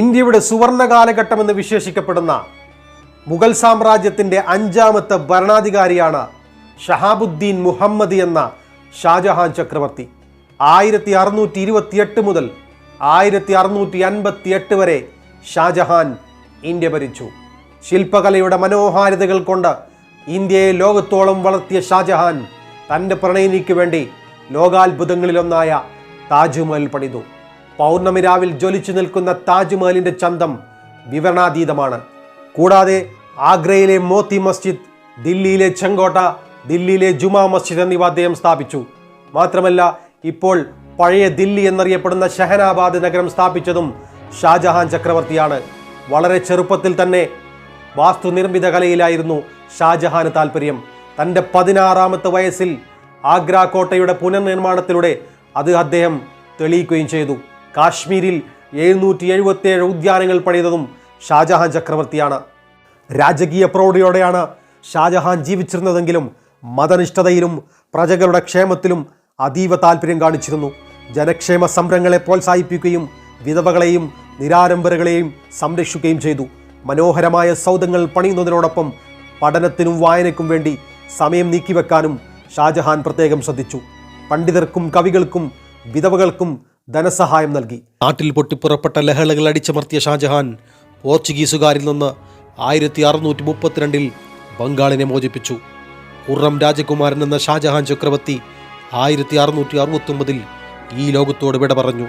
ഇന്ത്യയുടെ സുവർണ കാലഘട്ടമെന്ന് വിശേഷിക്കപ്പെടുന്ന മുഗൾ സാമ്രാജ്യത്തിന്റെ അഞ്ചാമത്തെ ഭരണാധികാരിയാണ് ഷഹാബുദ്ദീൻ മുഹമ്മദ് എന്ന ഷാജഹാൻ ചക്രവർത്തി. ആയിരത്തി അറുന്നൂറ്റി ഇരുപത്തിയെട്ട് മുതൽ ആയിരത്തി അറുന്നൂറ്റി അൻപത്തി എട്ട് വരെ ഷാജഹാൻ ഇന്ത്യ ഭരിച്ചു. ശില്പകലയുടെ മനോഹാരിതകൾ കൊണ്ട് ഇന്ത്യയെ ലോകത്തോളം വളർത്തിയ ഷാജഹാൻ തന്റെ പ്രണയിനിക്ക് വേണ്ടി ലോകാത്ഭുതങ്ങളിലൊന്നായ താജ്മഹൽ പണിതു. പൗർണമി രാവിൽ ജ്വലിച്ചു നിൽക്കുന്ന താജ്മഹലിന്റെ ചന്തം വിവരണാതീതമാണ്. കൂടാതെ ആഗ്രയിലെ മോത്തി മസ്ജിദ് ദില്ലിയിലെ ചെങ്കോട്ട ദില്ലിയിലെ ജുമാ മസ്ജിദ് എന്നിവ അദ്ദേഹം സ്ഥാപിച്ചു. മാത്രമല്ല ഇപ്പോൾ പഴയ ദില്ലി എന്നറിയപ്പെടുന്ന ഷഹനാബാദ് നഗരം സ്ഥാപിച്ചതും ഷാജഹാൻ ചക്രവർത്തിയാണ്. വളരെ ചെറുപ്പത്തിൽ തന്നെ വാസ്തു നിർമ്മിത കലയിലായിരുന്നു ഷാജഹാന് താല്പര്യം തന്റെ പതിനാറാമത്തെ വയസ്സിൽ ആഗ്ര കോട്ടയുടെ പുനർനിർമ്മാണത്തിലൂടെ അത് അദ്ദേഹം തെളിയിക്കുകയും ചെയ്തു. കാശ്മീരിൽ എഴുന്നൂറ്റി എഴുപത്തിയേഴ് ഉദ്യാനങ്ങൾ പണിതതും ഷാജഹാൻ ചക്രവർത്തിയാണ്. രാജകീയ പ്രൗഢിയോടെയാണ് ഷാജഹാൻ ജീവിച്ചിരുന്നതെങ്കിലും മതനിഷ്ഠതയിലും പ്രജകളുടെ ക്ഷേമത്തിലും അതീവ താല്പര്യം കാണിച്ചിരുന്നു. ജനക്ഷേമ സംരംഭങ്ങളെ പ്രോത്സാഹിപ്പിക്കുകയും വിധവകളെയും നിരാരംഭരകളെയും സംരക്ഷിക്കുകയും ചെയ്തു. മനോഹരമായ സൗധങ്ങൾ പണിയുന്നതിനോടൊപ്പം പഠനത്തിനും വായനയ്ക്കും വേണ്ടി സമയം നീക്കിവെക്കാനും ഷാജഹാൻ പ്രത്യേകം ശ്രദ്ധിച്ചു. പണ്ഡിതർക്കും കവികൾക്കും വിധവകൾക്കും ധനസഹായം നൽകി. നാട്ടിൽ പൊട്ടിപ്പുറപ്പെട്ട ലഹളകൾ അടിച്ചമർത്തിയ ഷാജഹാൻ പോർച്ചുഗീസുകാരിൽ നിന്ന് ആയിരത്തി അറുന്നൂറ്റി മുപ്പത്തിരണ്ടിൽ ബംഗാളിനെ മോചിപ്പിച്ചു. ഉറം രാജകുമാരൻ എന്ന ഷാജഹാൻ ചക്രവർത്തി ആയിരത്തി അറുന്നൂറ്റി അറുപത്തി ഈ ലോകത്തോട് വിട പറഞ്ഞു.